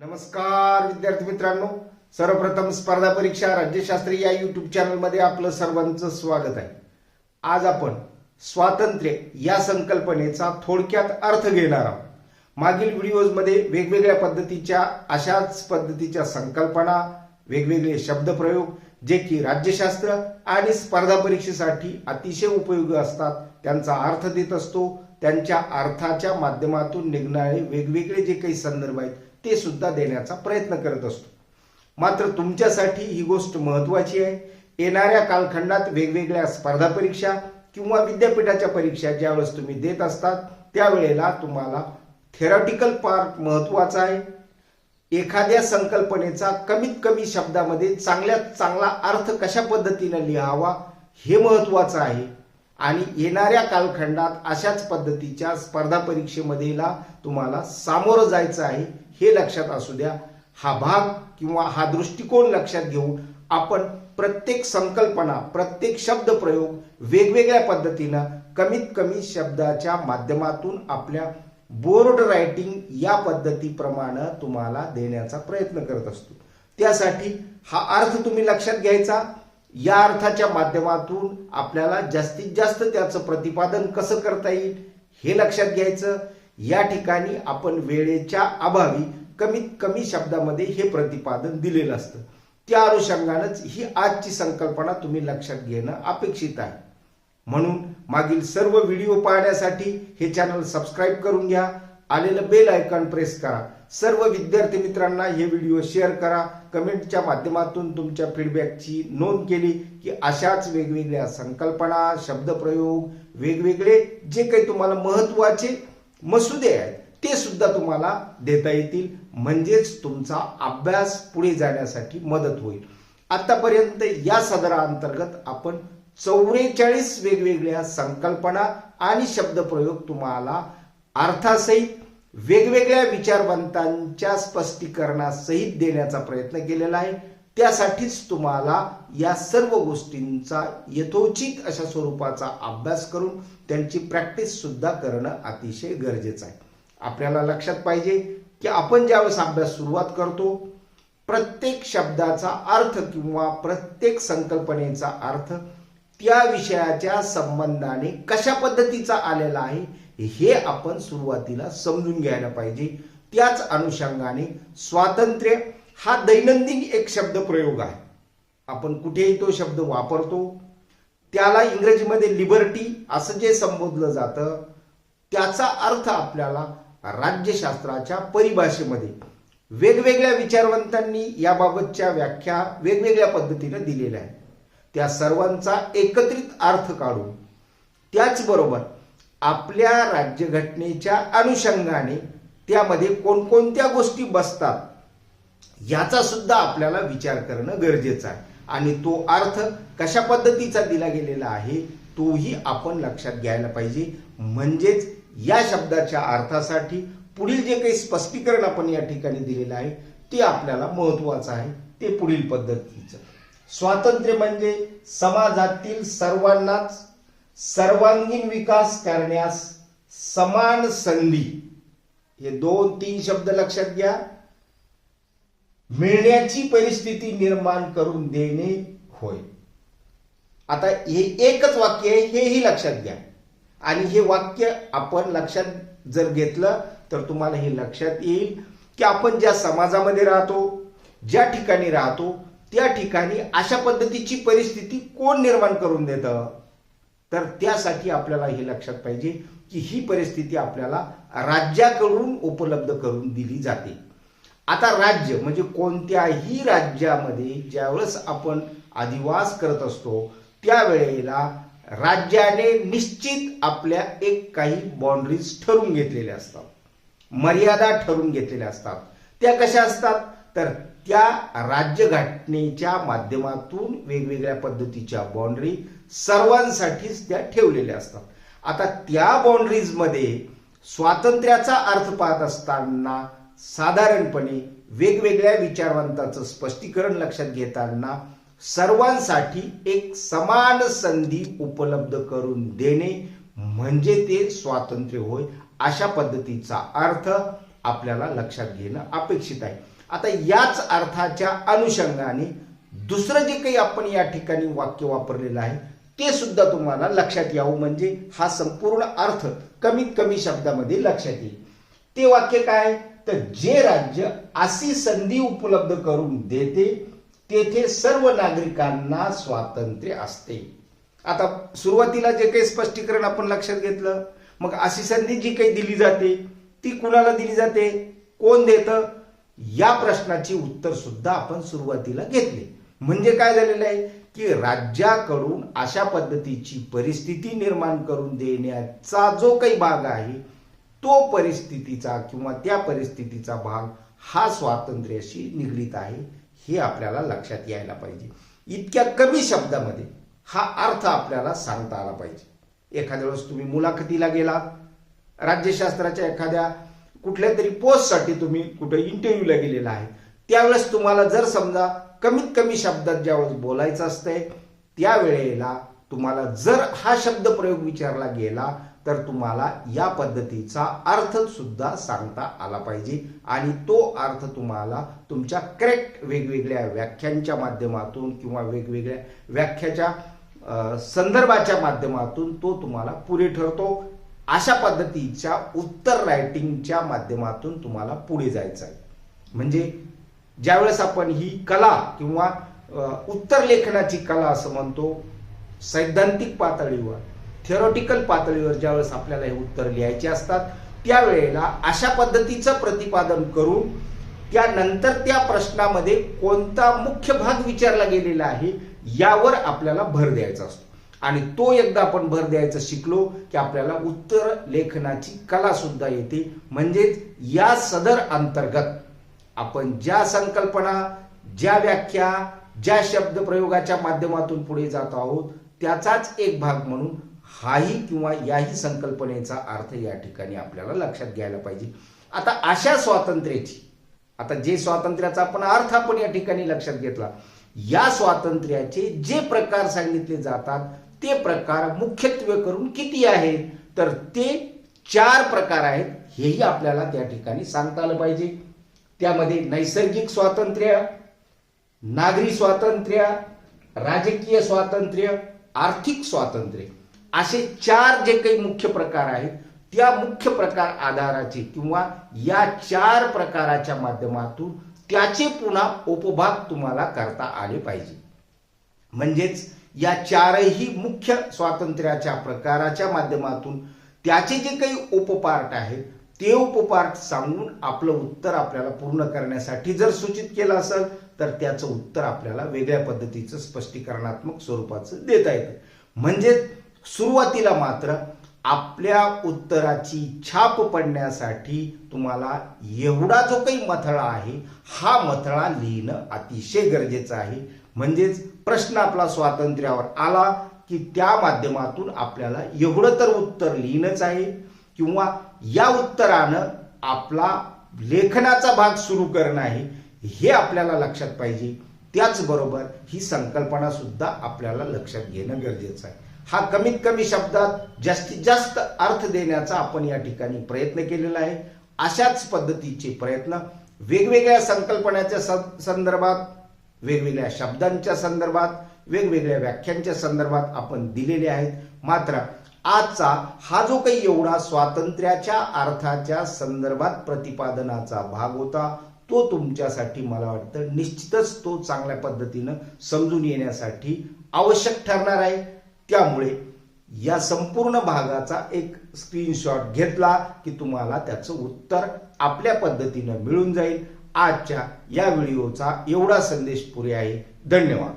नमस्कार विद्यार्थी मित्रांनो. सर्वप्रथम स्पर्धा परीक्षा राज्यशास्त्री या युट्यूब चॅनलमध्ये आपलं सर्वांचं स्वागत आहे. आज आपण स्वातंत्र्य या संकल्पनेचा थोडक्यात अर्थ घेणार आहोत. मागील व्हिडिओजमध्ये वेगवेगळ्या पद्धतीच्या अशाच पद्धतीच्या संकल्पना वेगवेगळे शब्दप्रयोग जे की राज्यशास्त्र आणि स्पर्धा परीक्षेसाठी अतिशय उपयोगी असतात त्यांचा अर्थ देत असतो. त्यांच्या अर्थाच्या माध्यमातून निघणारे वेगवेगळे जे काही संदर्भ आहेत ते सुद्धा देण्याचा प्रयत्न करत असतो. मात्र तुमच्यासाठी ही गोष्ट महत्वाची आहे. येणाऱ्या कालखंडात वेगवेगळ्या स्पर्धा परीक्षा किंवा विद्यापीठाच्या परीक्षा ज्यावेळेस तुम्ही देत असतात त्यावेळेला तुम्हाला थेरॉटिकल पार्ट महत्त्वाचा आहे. एखाद्या संकल्पनेचा कमीत कमी शब्दामध्ये चांगल्यात चांगला अर्थ कशा पद्धतीनं लिहावा हे महत्वाचं आहे. आणि येणाऱ्या कालखंडात अशाच पद्धतीच्या स्पर्धा परीक्षेमध्येला तुम्हाला सामोरं जायचं आहे हे लक्षात असू द्या. हा भाग किंवा हा दृष्टिकोन लक्षात घेऊन आपण प्रत्येक संकल्पना प्रत्येक शब्दप्रयोग वेगवेगळ्या पद्धतीनं कमीत कमी शब्दाच्या माध्यमातून आपल्या बोर्ड रायटिंग या पद्धतीप्रमाणे तुम्हाला देण्याचा प्रयत्न करत असतो. त्यासाठी हा अर्थ तुम्ही लक्षात घ्यायचा. या अर्थाच्या माध्यमातून आपल्याला जास्तीत जास्त त्याचं प्रतिपादन कसं करता येईल हे लक्षात घ्यायचं. या ठिकाणी आपण वेळेच्या अभावी कमीत कमी शब्दामध्ये हे प्रतिपादन दिलेलं असतं. त्या अनुषंगानंच ही आजची संकल्पना तुम्ही लक्षात घेणं अपेक्षित आहे. म्हणून मागील सर्व व्हिडिओ पाहण्यासाठी हे चॅनल सबस्क्राईब करून घ्या. आलेलं बेल आयकॉन प्रेस करा. सर्व विद्यार्थी मित्रांना हे व्हिडिओ शेअर करा. कमेंटच्या माध्यमातून तुमच्या फीडबॅकची नोंद केली की अशाच वेगवेगळ्या संकल्पना शब्दप्रयोग वेगवेगळे जे काही तुम्हाला महत्त्वाचे मसुदे आहेत ते सुद्धा तुम्हाला देता येतील. म्हणजेच तुमचा अभ्यास पुढे जाण्यासाठी मदत होईल. आतापर्यंत या सदराअंतर्गत आपण चौवेचाळीस वेगवेगळ्या संकल्पना आणि शब्दप्रयोग तुम्हाला अर्थासहित वेगवेगळ्या विचारवंतांच्या स्पष्टीकरणासहित देण्याचा प्रयत्न केलेला आहे. त्यासाठीच तुम्हाला या सर्व गोष्टींचा यथोचित अशा स्वरूपाचा अभ्यास करून त्यांची प्रॅक्टिस सुद्धा करणं अतिशय गरजेचं आहे. आपल्याला लक्षात पाहिजे की आपण ज्यावेळेस अभ्यास सुरुवात करतो प्रत्येक शब्दाचा अर्थ किंवा प्रत्येक संकल्पनेचा अर्थ त्या विषयाच्या संबंधाने कशा पद्धतीचा आलेला आहे हे आपण सुरुवातीला समजून घ्यायला पाहिजे. त्याच अनुषंगाने स्वातंत्र्य हा दैनंदिन एक शब्द प्रयोग आहे. आपण कुठेही तो शब्द वापरतो. त्याला इंग्रजीमध्ये लिबर्टी असं जे संबोधलं जातं त्याचा अर्थ आपल्याला राज्यशास्त्राच्या परिभाषेमध्ये वेगवेगळ्या विचारवंतांनी याबाबतच्या व्याख्या वेगवेगळ्या पद्धतीने दिलेल्या आहेत. त्या सर्वांचा एकत्रित अर्थ काढून त्याचबरोबर आपल्या राज्यघटनेच्या अनुषंगाने त्यामध्ये कोणकोणत्या गोष्टी बसतात याचा सुद्धा आपल्याला विचार करणं गरजेचं आहे. आणि तो अर्थ कशा पद्धतीचा दिला गेलेला आहे तोही आपण लक्षात घ्यायला पाहिजे. म्हणजेच या शब्दाच्या अर्थासाठी पुढील जे काही स्पष्टीकरण आपण या ठिकाणी दिलेलं आहे ते आपल्याला महत्वाचं आहे. ते पुढील पद्धतीचं. स्वातंत्र्य म्हणजे समाजातील सर्वांनाच सर्वांगीण विकास करण्यास समान संधी. हे दोन तीन शब्द लक्षात घ्या. मिळण्याची परिस्थिती निर्माण करून देणे होय. आता हे एकच वाक्य आहे हेही लक्षात घ्या. आणि हे वाक्य आपण लक्षात जर घेतलं तर तुम्हाला हे लक्षात येईल की आपण ज्या समाजामध्ये राहतो ज्या ठिकाणी राहतो त्या ठिकाणी अशा पद्धतीची परिस्थिती कोण निर्माण करून देतं? तर त्यासाठी आपल्याला हे लक्षात पाहिजे की ही परिस्थिती आपल्याला राज्याकडून उपलब्ध करून दिली जाते. आता राज्य म्हणजे कोणत्याही राज्यामध्ये ज्यावेळेस आपण अधिवास करत असतो त्यावेळेला राज्याने निश्चित आपल्या एक काही बाउंड्रीज ठरवून घेतलेल्या असतात. मर्यादा ठरवून घेतलेल्या असतात. त्या कशा असतात? तर त्या राज्यघटनेच्या माध्यमातून वेगवेगळ्या पद्धतीच्या बाउंड्री सर्वांसाठीच त्या ठेवलेल्या असतात. आता त्या बाउंड्रीजमध्ये स्वातंत्र्याचा अर्थ पाहत असताना साधारणपणे वेगवेगळ्या विचारवंताचं स्पष्टीकरण लक्षात घेताना सर्वांसाठी एक समान संधी उपलब्ध करून देणे म्हणजे ते स्वातंत्र्य होय अशा पद्धतीचा अर्थ आपल्याला लक्षात घेणं अपेक्षित आहे. आता याच अर्थाच्या अनुषंगाने दुसरं जे काही आपण या ठिकाणी वाक्य वापरलेलं आहे ते सुद्धा तुम्हाला लक्षात यावं. म्हणजे हा संपूर्ण अर्थ कमीत कमी शब्दामध्ये लक्षात येईल. ते वाक्य काय? तर जे राज्य अशी संधी उपलब्ध करून देते तेथे सर्व नागरिकांना स्वातंत्र्य असते. आता सुरुवातीला जे काही स्पष्टीकरण आपण लक्षात घेतलं मग अशी संधी जी काही दिली जाते ती कुणाला दिली जाते? कोण देतं? या प्रश्नाची उत्तर सुद्धा आपण सुरुवातीला घेतले. म्हणजे काय झालेलं आहे? की राज्याकडून अशा पद्धतीची परिस्थिती निर्माण करून देण्याचा जो काही भाग आहे तो परिस्थितीचा किंवा त्या परिस्थितीचा भाग हा स्वातंत्र्याशी निगडीत आहे हे आपल्याला लक्षात यायला पाहिजे. इतक्या कमी शब्दामध्ये हा अर्थ आपल्याला सांगता आला पाहिजे. एखाद्या वेळेस तुम्ही मुलाखतीला गेलात राज्यशास्त्राच्या एखाद्या कुठल्या तरी पोस्टसाठी तुम्ही कुठे इंटरव्ह्यूला गेलेला आहे त्यावेळेस तुम्हाला जर समजा कमीत कमी शब्दात ज्यावेळेस बोलायचं असतंय त्यावेळेला तुम्हाला जर हा शब्द प्रयोग विचारला गेला तर तुम्हाला या पद्धतीचा अर्थ सुद्धा सांगता आला पाहिजे. आणि तो अर्थ तुम्हाला तुमच्या करेक्ट वेगवेगळ्या व्याख्यांच्या माध्यमातून किंवा वेगवेगळ्या व्याख्याच्या संदर्भाच्या माध्यमातून तो तुम्हाला पुढे ठरतो. अशा पद्धतीच्या उत्तर रायटिंगच्या माध्यमातून तुम्हाला पुढे जायचं आहे म्हणजे ज्यावेळेस आपण ही कला किंवा उत्तर लेखनाची कला असं म्हणतो सैद्धांतिक पातळीवर थिअरॉटिकल पातळीवर ज्यावेळेस आपल्याला हे उत्तर लिहायचे असतात त्यावेळेला अशा पद्धतीचं प्रतिपादन करून त्यानंतर त्या प्रश्नामध्ये कोणता मुख्य भाग विचारला गेलेला आहे यावर आपल्याला भर द्यायचा असतो. आणि तो एकदा आपण भर द्यायचं शिकलो की आपल्याला उत्तर लेखनाची कला सुद्धा येते. म्हणजेच या सदर अंतर्गत आपण ज्या संकल्पना ज्या व्याख्या ज्या शब्द प्रयोगाच्या माध्यमातून पुढे जात आहोत त्याचाच एक भाग म्हणून हाही किंवा याही संकल्पनेचा अर्थ या ठिकाणी आपल्याला लक्षात घ्यायला पाहिजे. आता अशा स्वातंत्र्याची आता जे स्वातंत्र्याचा आपण अर्थ आपण या ठिकाणी लक्षात घेतला या स्वातंत्र्याचे जे प्रकार सांगितले जातात ते प्रकार मुख्यत्वे करून किती आहेत? तर ते चार प्रकार आहेत हेही आपल्याला त्या ठिकाणी सांगता आलं पाहिजे. त्यामध्ये नैसर्गिक स्वातंत्र्य नागरी स्वातंत्र्य राजकीय स्वातंत्र्य आर्थिक स्वातंत्र्य. असे चार जे काही मुख्य प्रकार आहेत त्या मुख्य प्रकार आधाराचे किंवा या चार प्रकाराच्या माध्यमातून त्याचे पुन्हा उपभाग तुम्हाला करता आले पाहिजे. म्हणजेच या चारही मुख्य स्वातंत्र्याच्या प्रकाराच्या माध्यमातून त्याचे जे काही उपपार्ट आहेत ते उपपार्ट सांगून आपलं उत्तर आपल्याला पूर्ण करण्यासाठी जर सूचित केलं असेल तर त्याचं उत्तर आपल्याला वेगळ्या पद्धतीचं स्पष्टीकरणात्मक स्वरूपाचं देता येतं. म्हणजे सुरुवातीला मात्र आपल्या उत्तराची छाप पडण्यासाठी तुम्हाला एवढा जो काही मथळा आहे हा मथळा लिहिणं अतिशय गरजेचं आहे. म्हणजेच प्रश्न आपला स्वातंत्र्यावर आला की त्या माध्यमातून आपल्याला एवढं तर उत्तर लिहिणंच आहे किंवा या उत्तरानं आपला लेखनाचा भाग सुरू करणं आहे हे आपल्याला लक्षात पाहिजे. त्याचबरोबर ही संकल्पना सुद्धा आपल्याला लक्षात घेणं गरजेचं आहे. हा कमीत कमी शब्दात जास्तीत जास्त अर्थ देण्याचा आपण या ठिकाणी प्रयत्न केलेला आहे. अशाच पद्धतीचे प्रयत्न वेगवेगळ्या संकल्पनाच्या संदर्भात वेगवेगळ्या शब्दांच्या संदर्भात वेगवेगळ्या व्याख्यांच्या संदर्भात आपण दिलेले आहेत. मात्र आजचा हा जो काही एवढा स्वातंत्र्याच्या अर्थाच्या संदर्भात प्रतिपादनाचा भाग होता तो तुमच्यासाठी मला वाटतं निश्चितच तो चांगल्या पद्धतीनं समजून येण्यासाठी आवश्यक ठरणार आहे. त्यामुळे या संपूर्ण भागाचा एक स्क्रीनशॉट घेतला की तुम्हाला त्याचं उत्तर आपल्या पद्धतीनं मिळून जाईल. आजच्या या व्हिडिओचा एवढा संदेश पुरे आहे. धन्यवाद.